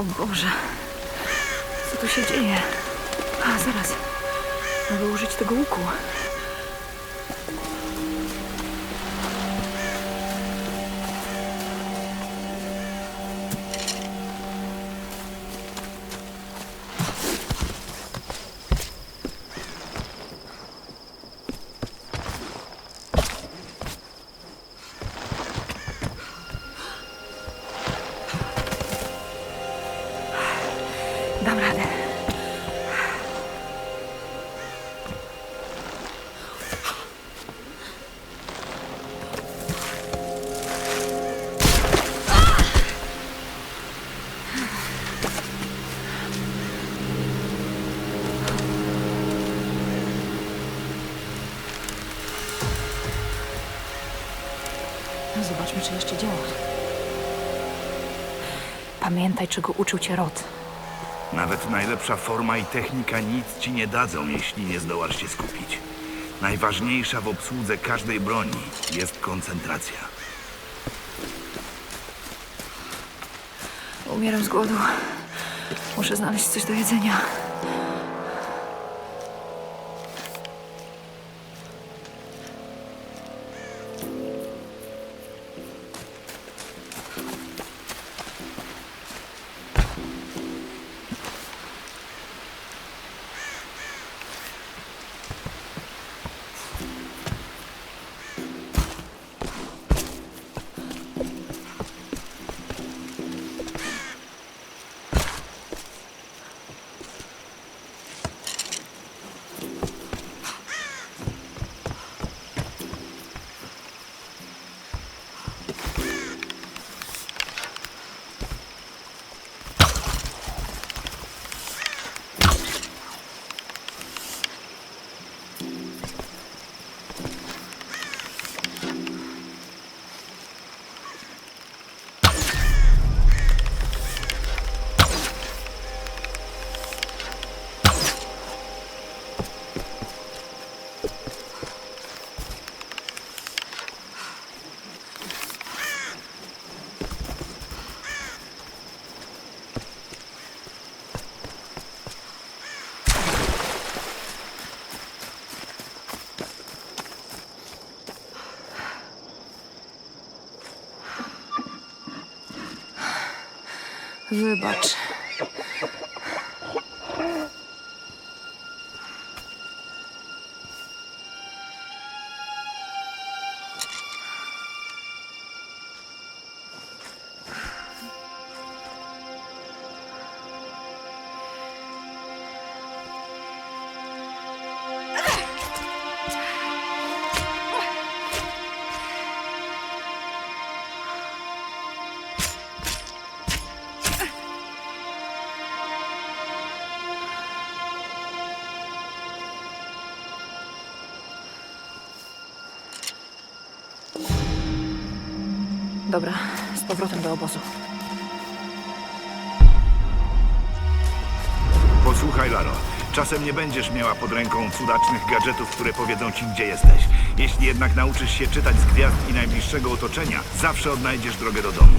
O Boże. Co tu się dzieje? A, zaraz. Mogę użyć tego łuku. Zobaczmy, czy jeszcze działa. Pamiętaj, czego uczył cię Rod. Nawet najlepsza forma i technika nic ci nie dadzą, jeśli nie zdołasz się skupić. Najważniejsza w obsłudze każdej broni jest koncentracja. Umieram z głodu. Muszę znaleźć coś do jedzenia. Wybacz. Dobra, z powrotem do obozu. Posłuchaj, Laro. Czasem nie będziesz miała pod ręką cudacznych gadżetów, które powiedzą ci, gdzie jesteś. Jeśli jednak nauczysz się czytać z gwiazd i najbliższego otoczenia, zawsze odnajdziesz drogę do domu.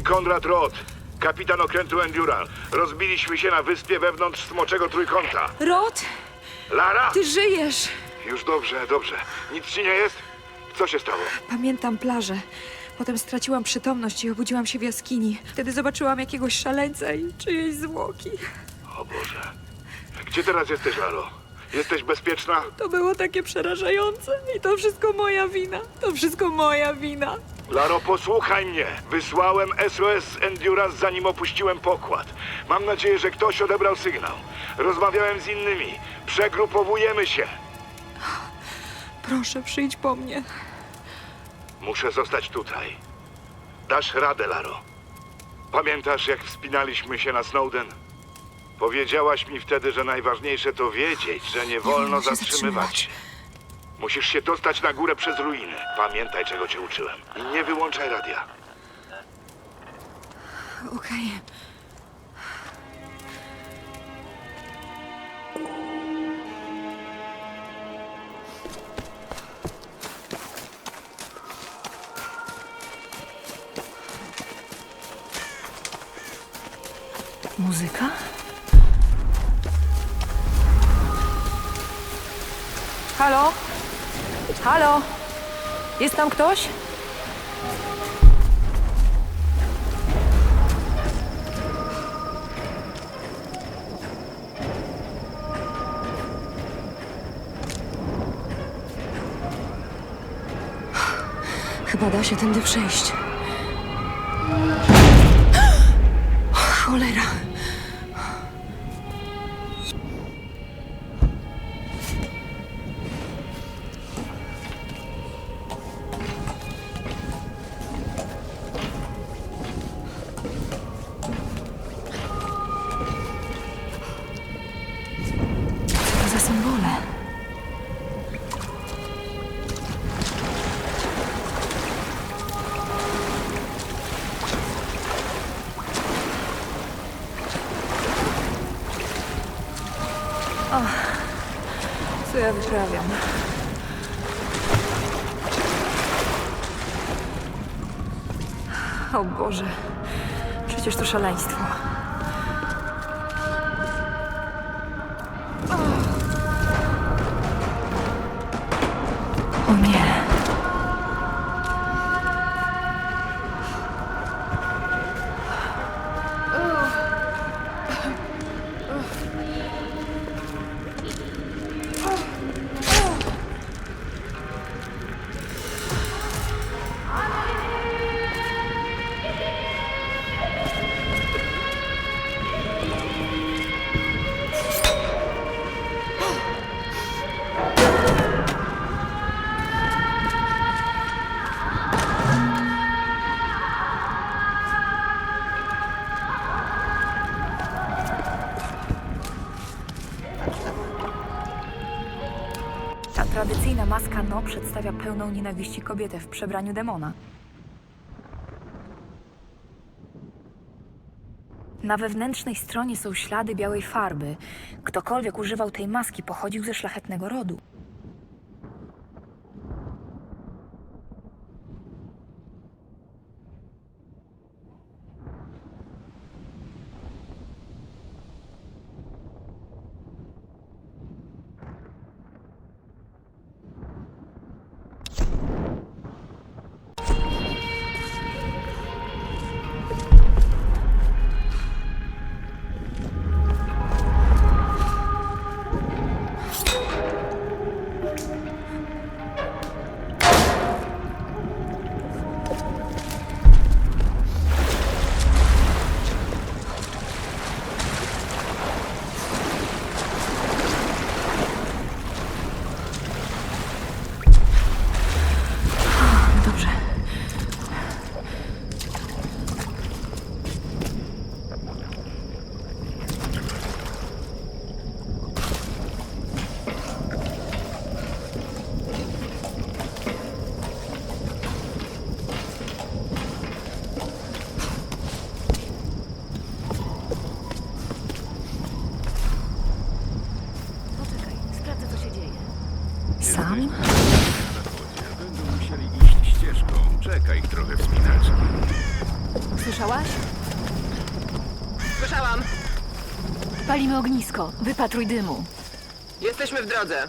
Mówi Konrad Roth, kapitan okrętu Endural. Rozbiliśmy się na wyspie wewnątrz Smoczego Trójkąta. Rod, Lara! ty żyjesz! Już dobrze, dobrze. Nic ci nie jest? Co się stało? Pamiętam plażę. Potem straciłam przytomność i obudziłam się w jaskini. Wtedy zobaczyłam jakiegoś szaleńca i czyjeś zwłoki. O Boże. Gdzie teraz jesteś, Laro? Jesteś bezpieczna? To było takie przerażające i to wszystko moja wina. To wszystko moja wina. Laro, posłuchaj mnie. Wysłałem SOS z Endurance zanim opuściłem pokład. Mam nadzieję, że ktoś odebrał sygnał. Rozmawiałem z innymi. Przegrupowujemy się. Proszę, przyjdź po mnie. Muszę zostać tutaj. Dasz radę, Laro. Pamiętasz, jak wspinaliśmy się na Snowden? Powiedziałaś mi wtedy, że najważniejsze to wiedzieć, że nie wolno się zatrzymywać. zatrzymywać. Musisz się dostać na górę przez ruiny. Pamiętaj, czego cię uczyłem. I nie wyłączaj radia. Okej. Muzyka? Halo? Halo? Jest tam ktoś? Chyba da się tędy przejść. Szaleństwo. O nie. Ta tradycyjna maska No przedstawia pełną nienawiści kobietę w przebraniu demona. Na wewnętrznej stronie są ślady białej farby. Ktokolwiek używał tej maski pochodził ze szlachetnego rodu. Palimy ognisko. Wypatruj dymu. Jesteśmy w drodze.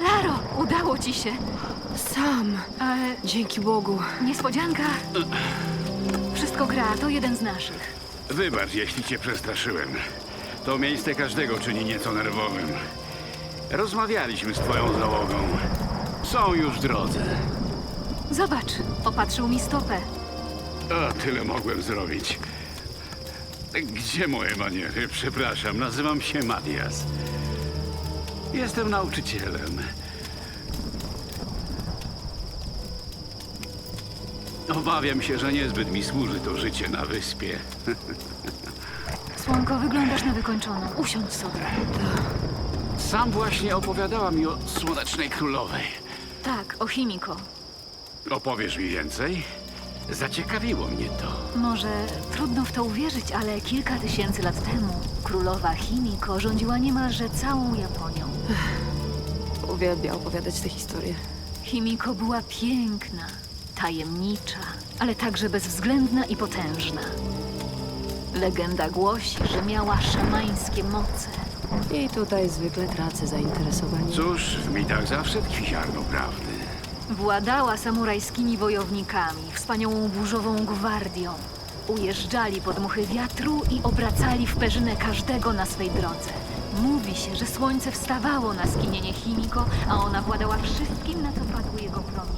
Laro, udało ci się. Sam. E, Dzięki Bogu. niespodzianka. Wszystko gra, to jeden z naszych. Wybacz, jeśli cię przestraszyłem. To miejsce każdego czyni nieco nerwowym. Rozmawialiśmy z twoją załogą. Są już w drodze. Zobacz, opatrzył mi stopę. O, tyle mogłem zrobić. Gdzie moje maniery? Przepraszam, nazywam się Matias. Jestem nauczycielem. Obawiam się, że niezbyt mi służy to życie na wyspie. Słonko, wyglądasz na wykończoną. Usiądź sobie. Sam właśnie opowiadała mi o Słonecznej Królowej. Tak, o Chimiko. Opowiesz mi więcej? Zaciekawiło mnie to. Może trudno w to uwierzyć, ale kilka tysięcy lat temu królowa Chimiko rządziła niemalże całą Japonią. Uwielbia opowiadać te historie. Chimiko była piękna, tajemnicza, ale także bezwzględna i potężna. Legenda głosi, że miała szamańskie moce. I tutaj zwykle tracę zainteresowanie. Cóż, w mitach zawsze tkwi ziarno prawdy. Władała samurajskimi wojownikami, wspaniałą burzową gwardią. Ujeżdżali pod muchy wiatru i obracali w perzynę każdego na swej drodze. Mówi się, że słońce wstawało na skinienie Chimiko, a ona władała wszystkim, na co padły jego promienie.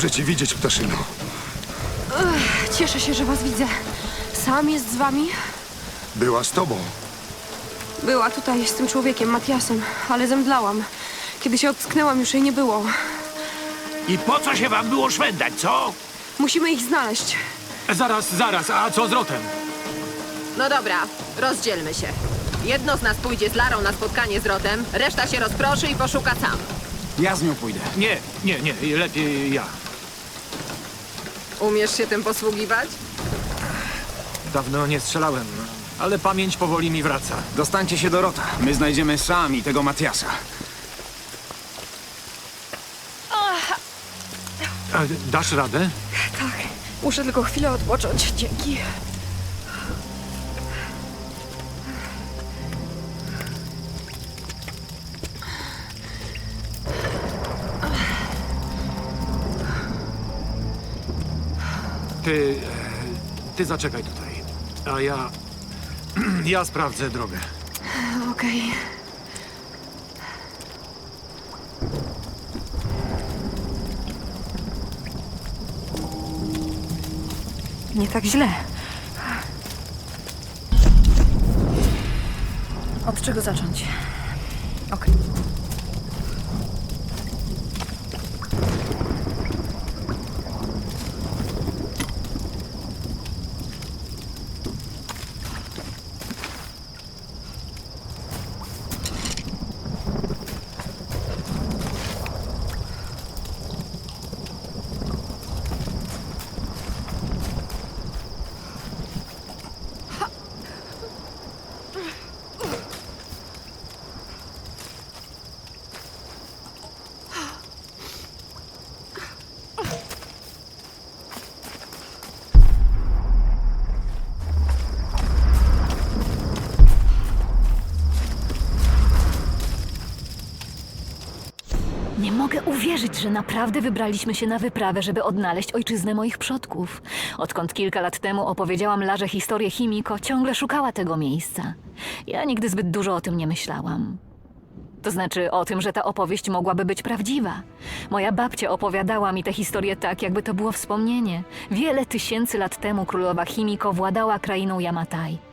Dobrze cię widzieć, ptaszyno. Cieszę się, że was widzę. Sam jest z wami? Była z tobą. Była tutaj z tym człowiekiem, Matiasem, ale zemdlałam. Kiedy się ocknęłam, już jej nie było. I po co się wam było szwendać, co? Musimy ich znaleźć. Zaraz, zaraz, a co z Rotem? No dobra, rozdzielmy się. Jedno z nas pójdzie z Larą na spotkanie z Rotem, reszta się rozproszy i poszuka sam. Ja z nią pójdę. Nie, nie, nie, lepiej ja. Umiesz się tym posługiwać? Dawno nie strzelałem, ale pamięć powoli mi wraca. Dostańcie się do Rota. My znajdziemy sami tego Matiasa. A, dasz radę? Tak, muszę tylko chwilę odpocząć. Dzięki. Ty, e, ty zaczekaj tutaj, a ja, ja sprawdzę drogę. Okej. Nie tak źle. Od czego zacząć? Okej. Uwierzyć, że naprawdę wybraliśmy się na wyprawę, żeby odnaleźć ojczyznę moich przodków. Odkąd kilka lat temu opowiedziałam Larze historię Chimiko, ciągle szukała tego miejsca. Ja nigdy zbyt dużo o tym nie myślałam. To znaczy o tym, że ta opowieść mogłaby być prawdziwa. Moja babcia opowiadała mi tę historię tak, jakby to było wspomnienie. Wiele tysięcy lat temu królowa Chimiko władała krainą Yamatai.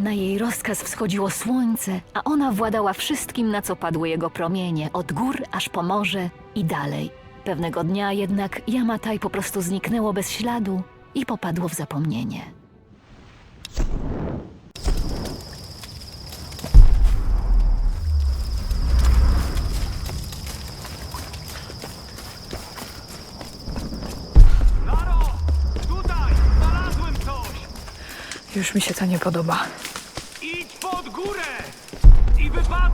Na jej rozkaz wschodziło słońce, a ona władała wszystkim, na co padły jego promienie, od gór aż po morze i dalej. Pewnego dnia jednak Yamatai po prostu zniknęło bez śladu i popadło w zapomnienie. Laro! Tutaj! Znalazłem coś! Już mi się to nie podoba. Idź pod górę! I wypatruj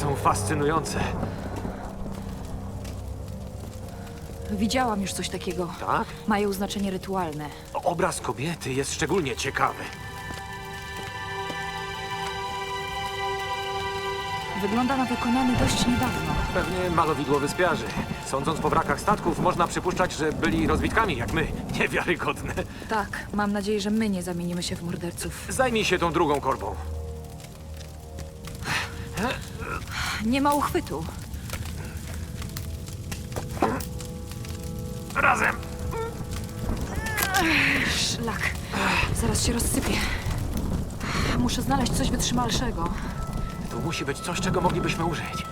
Są fascynujące. Widziałam już coś takiego. Tak? Mają znaczenie rytualne. Obraz kobiety jest szczególnie ciekawy. Wygląda na wykonany dość niedawno. Pewnie malowidło wyspiarzy. Sądząc po wrakach statków, można przypuszczać, że byli rozbitkami jak my. Niewiarygodne. Tak, mam nadzieję, że my nie zamienimy się w morderców. Zajmij się tą drugą korbą. Nie ma uchwytu. Razem! Szlak. Zaraz się rozsypie. Muszę znaleźć coś wytrzymalszego. Tu musi być coś, czego moglibyśmy użyć.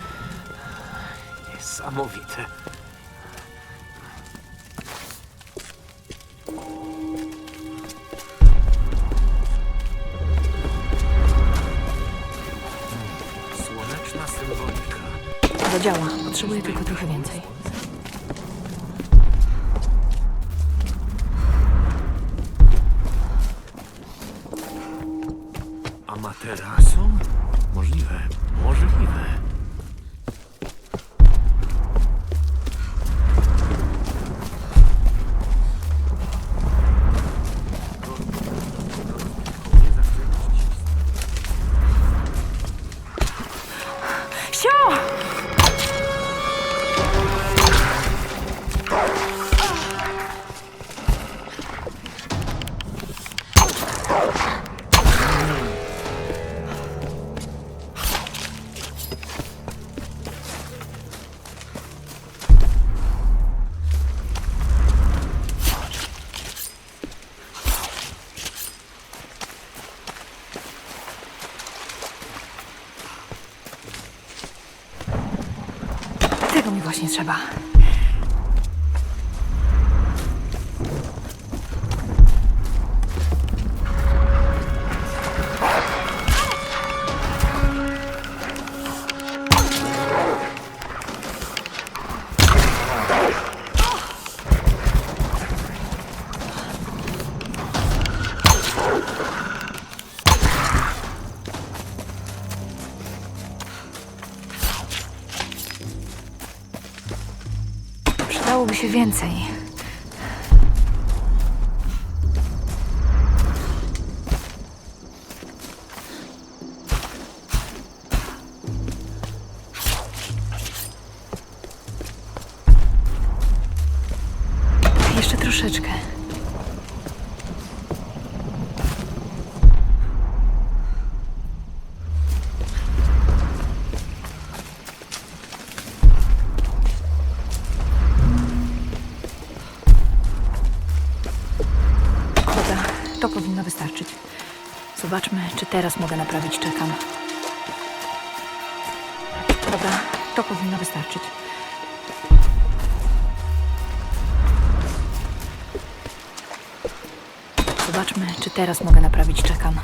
Niesamowite. Zadziała. Potrzebuję tylko trochę więcej. Trzeba. Więcej. Jeszcze troszeczkę. Teraz mogę naprawić czekam. Dobra, to powinno wystarczyć. Zobaczmy, czy teraz mogę naprawić czekam.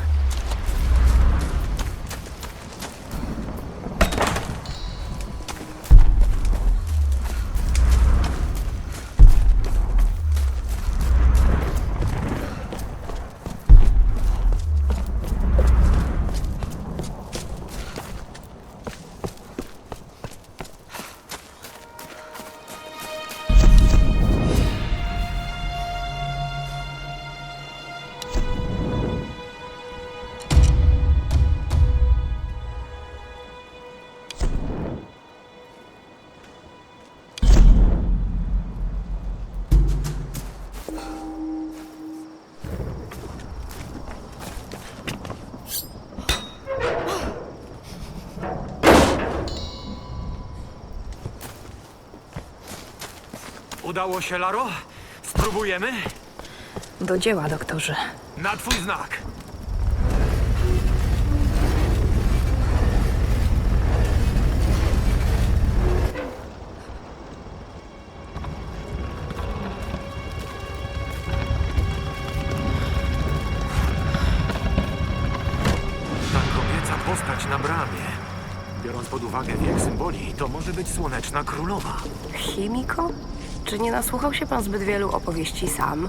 Udało się, Laro? Spróbujemy? Do dzieła, doktorze. Na twój znak. Ta kobieca postać na bramie. Biorąc pod uwagę wiek symboli, to może być słoneczna królowa. Chimiko? Czy nie nasłuchał się pan zbyt wielu opowieści sam?